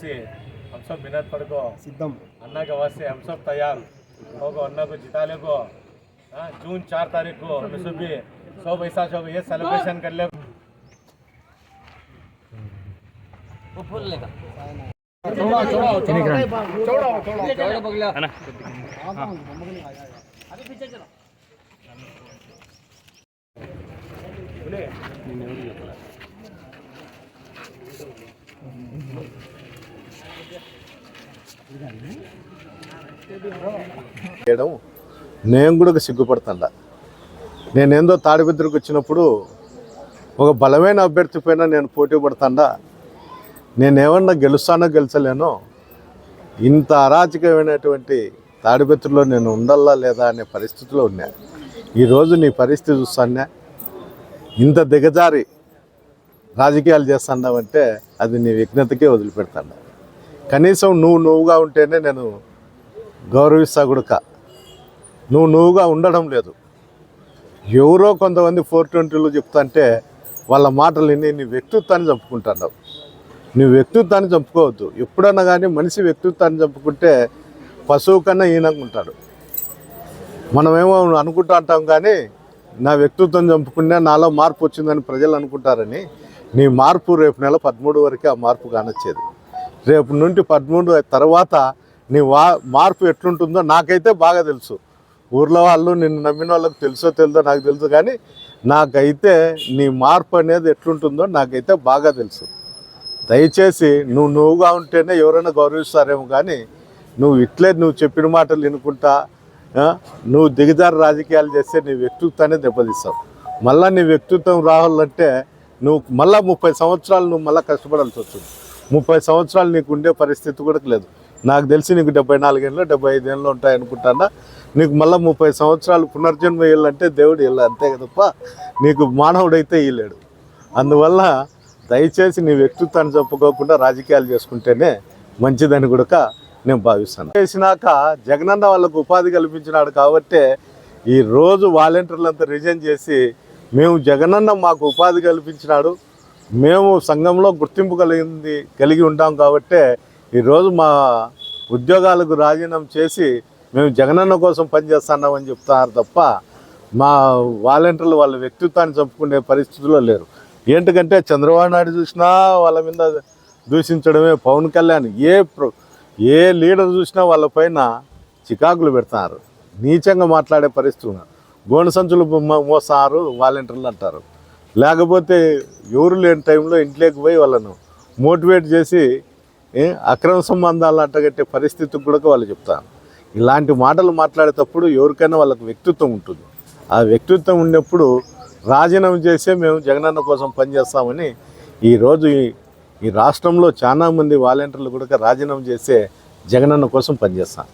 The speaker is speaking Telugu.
से हम सब मेहनत पर को सिद्धम। अन्ना के वास्ते हम सब तैयार। होगो अन्ना को जिताने को हाँ, जून चार तारीख को हम सब भी सब ऐसा सब ये सेलिब्रेशन कर ले। చేయడం నేను కూడా సిగ్గుపడుతుండా. నేనేందో తాడిబిద్దరికి వచ్చినప్పుడు ఒక బలమైన అభ్యర్థి పైన నేను పోటీ పడతాడా. నేనేమన్నా గెలుస్తానో గెలిచలేనో ఇంత అరాచకమైనటువంటి తాడిబెత్తులో నేను ఉండల్లా లేదా అనే పరిస్థితిలో ఉన్నా. ఈరోజు నీ పరిస్థితి చూస్తానే ఇంత దిగజారి రాజకీయాలు చేస్తాడావంటే అది నీ విఘ్నతకే వదిలిపెడతాను కనీసం నువ్వు నువ్వుగా ఉంటేనే నేను గౌరవిస్తా గుడక. నువ్వు నువ్వుగా ఉండడం లేదు. ఎవరో కొంతమంది ఫోర్ ట్వంటీలు చెప్తాంటే వాళ్ళ మాటలు విని నీ వ్యక్తిత్వాన్ని చంపుకుంటున్నావు నీ వ్యక్తిత్వాన్ని చంపుకోవద్దు. ఎప్పుడన్నా కానీ మనిషి వ్యక్తిత్వాన్ని చంపుకుంటే పశువు కన్నా హీనంగా ఉంటాడు. మనమేమో అనుకుంటా అంటాం కానీ నా వ్యక్తిత్వం చంపుకుంటే నాలో మార్పు వచ్చిందని ప్రజలు అనుకుంటారని నీ మార్పు రేపు నెల పదమూడు వరకే ఆ మార్పు కానొచ్చేది. రేపు నుండి పదమూడు తర్వాత నీ వా మార్పు ఎట్లుంటుందో నాకైతే బాగా తెలుసు. ఊర్లో వాళ్ళు నిన్ను నమ్మిన వాళ్ళకి తెలుసో తెలుదో నాకు తెలుసు కానీ నాకైతే నీ మార్పు అనేది ఎట్లుంటుందో నాకైతే బాగా తెలుసు. దయచేసి నువ్వు నువ్వుగా ఉంటేనే ఎవరైనా గౌరవిస్తారేమో కానీ నువ్వు ఇట్లే నువ్వు చెప్పిన మాటలు వినుకుంటా నువ్వు దిగజారు రాజకీయాలు చేస్తే నీ వ్యక్తిత్వాన్ని దెబ్బతీస్తావు. మళ్ళీ నీ వ్యక్తిత్వం రావాలంటే నువ్వు మళ్ళీ ముప్పై సంవత్సరాలు నువ్వు మళ్ళీ కష్టపడాల్సి వస్తుంది. ముప్పై సంవత్సరాలు నీకు ఉండే పరిస్థితి కూడా లేదు. నాకు తెలిసి నీకు డెబ్బై నాలుగేళ్ళు డెబ్బై ఐదేళ్ళు ఉంటాయి అనుకుంటానా? నీకు మళ్ళీ ముప్పై సంవత్సరాలు పునర్జన్మ ఇవ్వాలంటే దేవుడు ఇల్లు అంతే తప్ప నీకు మానవుడైతే ఇయ్యలేడు. అందువల్ల దయచేసి నీ వ్యక్తిత్వాన్ని చెప్పుకోకుండా రాజకీయాలు చేసుకుంటేనే మంచిదని కూడా నేను భావిస్తాను. చేసినాక జగనన్న వాళ్ళకు ఉపాధి కల్పించినాడు కాబట్టే ఈ రోజు వాలంటీర్లంతా రిజైన్ చేసి మేము జగనన్న మాకు ఉపాధి కల్పించినాడు మేము సంఘంలో గుర్తింపు కలిగింది కలిగి ఉంటాం కాబట్టే ఈరోజు మా ఉద్యోగాలకు రాజీనామా చేసి మేము జగనన్న కోసం పనిచేస్తున్నామని చెప్తున్నారు తప్ప మా వాలంటీర్లు వాళ్ళ వ్యక్తిత్వాన్ని చంపుకునే పరిస్థితుల్లో లేరు. ఏంటంటే చంద్రబాబు నాయుడు చూసినా వాళ్ళ మీద దూషించడమే పవన్ కళ్యాణ్. ఏ ఏ లీడర్ చూసినా వాళ్ళ పైన చికాకులు పెడతారు. నీచంగా మాట్లాడే పరిస్థితి ఉన్నారు గోనె సంచులు మోస్తారు వాలంటీర్లు అంటారు. లేకపోతే ఎవరు లేని టైంలో ఇంట్లోకి పోయి వాళ్ళను మోటివేట్ చేసి అక్రమ సంబంధాలు అట్టగట్టే పరిస్థితికి కూడా వాళ్ళు చెప్తాను ఇలాంటి మాటలు మాట్లాడేటప్పుడు ఎవరికైనా వాళ్ళకు వ్యక్తిత్వం ఉంటుంది. ఆ వ్యక్తిత్వం ఉన్నప్పుడు రాజీనామా చేసే మేము జగనన్న కోసం పనిచేస్తామని ఈరోజు ఈ ఈ రాష్ట్రంలో చాలామంది వాలంటీర్లు కూడా రాజీనామా చేసే జగనన్న కోసం పనిచేస్తాం